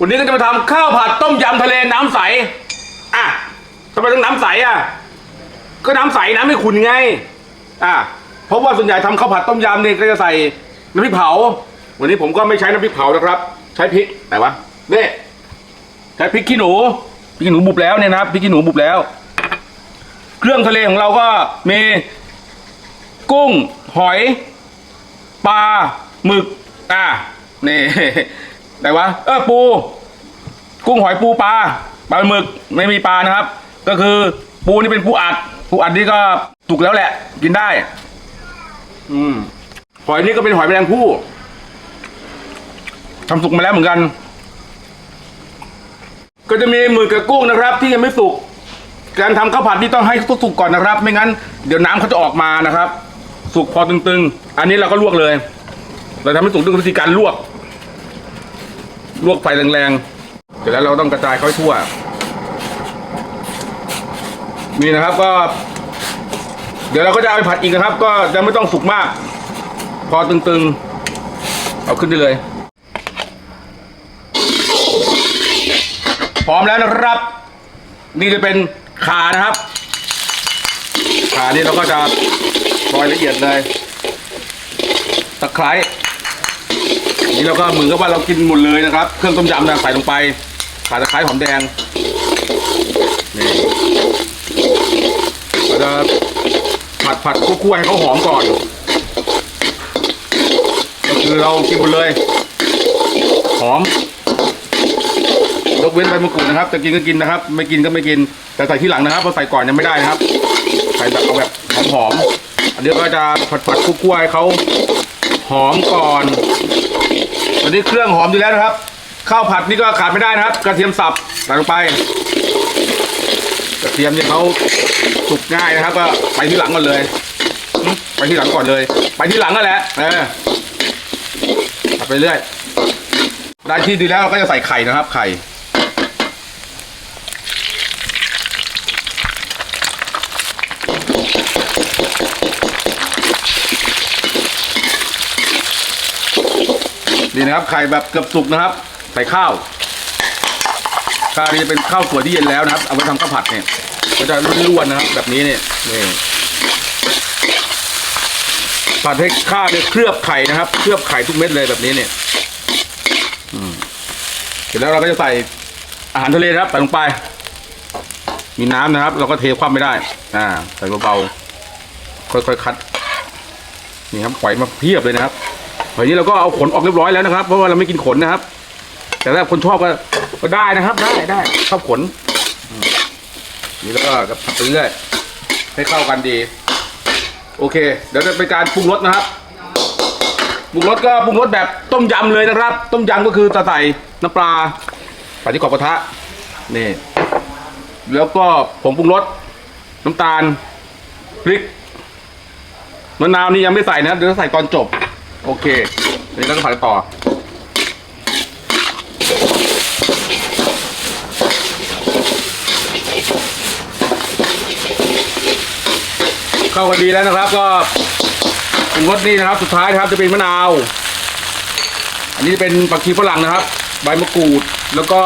วันนี้ก็จะมาทำข้าวผัดต้มยำทะเลน้ำใส อะทำไมต้องน้ำใสอะ ก็น้ำใสน้ำไม่ขุนไง อะ เพราะว่าส่วนใหญ่ทำข้าวผัดต้มยำเนี่ยก็จะใส่น้ำพริกเผา วันนี้ผมก็ไม่ใช้น้ำพริกเผานะครับ ใช้พริกไหนวะนี่ใช้พริกขี้หนู พริกขี้หนูบุบแล้วเนี่ยนะครับ พริกขี้หนูบุบแล้ว เครื่องทะเลของเราก็มีกุ้ง หอย ปลา หมึก อะนี่ ไหนวะเออปู กุ้งหอยปูปลาปลาหมึกไม่มีปลานะครับ ก็คือปูนี่เป็นปูอัด ปูอัดนี่ก็สุกแล้วแหละ กินได้ อืมหอยนี่ก็เป็นหอยแมลงภู่ทำสุกมาแล้วเหมือนกัน ก็จะมีหมึกกับกุ้งนะครับ ที่ยังไม่สุกการทำข้าวผัดนี่ต้องให้สุกก่อนนะครับ ไม่งั้นเดี๋ยวน้ำเขาจะออกมานะครับ สุกพอตึงๆ อันนี้เราก็ลวกเลย เราทำให้สุกด้วยวิธีการลวก ลวกไฟแรงๆเสร็จแล้วเราต้องกระจายเขาทั่ว นี่นะครับก็ เดี๋ยวเราก็จะเอาไปผัดอีกนะครับ ก็จะไม่ต้องสุกมาก พอตึงๆ เอาขึ้นได้เลย พร้อมแล้วนะครับ นี่จะเป็นขานะครับขานี่เราก็จะซอยละเอียดเลยตะไคร้ นี่เราก็เหมือนกับว่าเรากินหมดเลยนะครับ เครื่องต้มยำนะใส่ลงไปขาตะไคร้หอมแดงนี่เราจะผัดผัดคั่วๆให้เขาหอมก่อน ก็คือเรากินหมดเลย หอมยกเว้นใบมะกรูดนะครับจะกินก็กินนะครับ ไม่กินก็ไม่กิน แต่ใส่ที่หลังนะครับเพราะใส่ก่อนยังไม่ได้นะครับ ใส่แบบเอาแบบหอมๆอันนี้ก็จะผัดผัดคั่วๆให้เขาหอมก่อน วันนี้เครื่องหอมอยู่แล้วนะครับ ข้าวผัดนี่ก็ขาดไม่ได้นะครับ กระเทียมสับใส่ลงไปกระเทียมเนี่ยเขาสุกง่ายนะครับ ก็ไปที่หลังก่อนเลย ไปที่หลังก่อนเลย ไปที่หลังก็แหละเออไปเรื่อยได้ที่ดีแล้วเราก็จะใส่ไข่นะครับ ไข่ นี่นะครับไข่แบบเกือบสุกนะครับ ใส่ข้าวข้าวนี่จะเป็นข้าวสวยที่เย็นแล้วนะครับ เอาไว้ทำข้าวผัดเนี่ยก็จะร่วนๆนะครับ แบบนี้เนี่ยนี่ผัดให้ข้าวเนี่ยเคลือบไข่นะครับ เคลือบไข่ทุกเม็ดเลยแบบนี้เนี่ยอืมเสร็จแล้วเราก็จะใส่อาหารทะเลนะครับใส่ลงไป มีน้ำนะครับ เราก็เทคว่ำไม่ได้ อ่า ใส่เบาๆค่อยๆคัด นี่ครับปล่มาเพียบเลยนะครับ หอยนี้เราก็เอาขนออกเรียบร้อยแล้วนะครับเพราะว่าเราไม่กินขนนะครับ แต่ถ้าคนชอบก็ก็ได้นะครับได้ได้ชอบขนนี่แล้วก็ผัดไปเรื่อยให้เข้ากันดี โอเค เดี๋ยวจะเป็นการปรุงรสนะครับปรุงรสก็ปรุงรสแบบต้มยำเลยนะครับ ต้มยำก็คือจะใส่น้ำปลาใส่ที่ขอบกระทะนี่แล้วก็ผงปรุงรสน้ำตาลพริกมะนาวนี่ยังไม่ใส่นะครับเดี๋ยวจะใส่ตอนจบ โอเคนนี้เราก็ผัดต่อ เข้ากันดีแล้วนะครับ ก็ปรุงรสนี่นะครับ สุดท้ายนะครับจะเป็นมะนาว อันนี้จะเป็นผักชีฝรั่งนะครับ ใบมะกรูดแล้วก็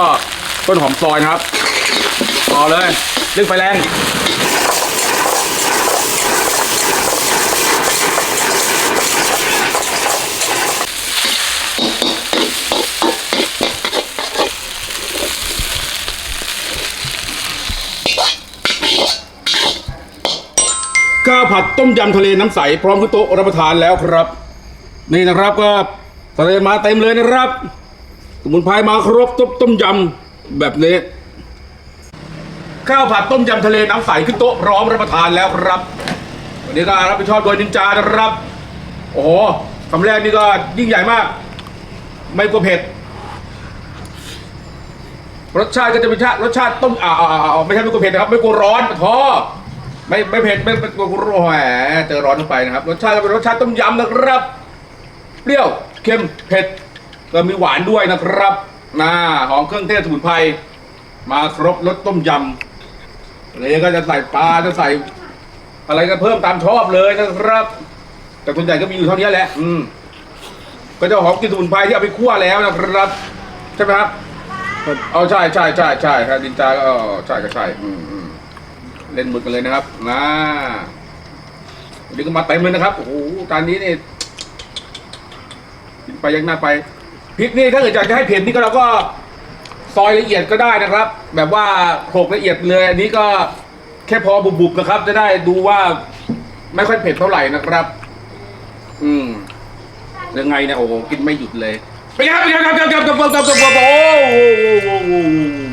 ต้นหอมซอยนะครับต่อเลยเรื่องไฟแรง ข้าวผัดต้มยำทะเลน้ำใส พร้อมขึ้นโต๊ะรับประทานแล้วครับ นี่นะครับก็ทะเลมาเต็มเลยนะครับสมุนไพรมาครบต้มต้มยำแบบนี้ข้าวผัดต้มยำทะเลน้ำใสขึ้นโต๊ะพร้อมรับประทานแล้วครับวันนี้ก็รับผิดชอบโดยนินจานะครับโอ้โหคำแรกนี่ก็ยิ่งใหญ่มาก ไม่กลัวเผ็ดรสชาติก็จะเป็นชาติรสชาติต้มอ่าอ่าอ่าไม่ใช่ไม่กลัวเผ็ดนะครับ ไม่กลัวร้อนท้อ ไม่ไม่เผ็ดไม่ไม่กลัวร้อนแหมเจอร้อนไปนะครับรสชาติก็เป็นรสชาติต้มยำนะครับ เปรี้ยวเค็มเผ็ดก็มีหวานด้วยนะครับน่าหอมเครื่องเทศสมุนไพรมาครบรสต้มยำอันนี้ก็จะใส่ปลาจะใส่ อะไรก็เพิ่มตามชอบเลยนะครับ แต่ส่วนใหญ่ก็มีอยู่เท่านี้แหละ อืมก็จะหอมกลิ่นสมุนไพรที่เอาไปคั่วแล้วนะครับใช่ไหมครับเอาใช่ใช่ใช่ใช่ครับดินจาก็ใช่ก็ใช่อืมอืม เล่นหมึกกันเลยนะครับนะวันนี้ก็มาเต็มเลยนะครับโอ้โหตานนี้นี่กินไปยังหน้าไปพริกนี่ถ้าเกิดอยากจะให้เผ็ดนี่ก็เราก็ซอยละเอียดก็ได้นะครับ แบบว่าโขลกละเอียดเลยอันนี้ก็แค่พอบุบๆนะครับ จะได้ดูว่าไม่ค่อยเผ็ดเท่าไหร่นะครับ อืมยังไงเนี่ยโอ้โหกินไม่หยุดเลยไปครับไปครับครับครับครับครับครับครับโอ้โห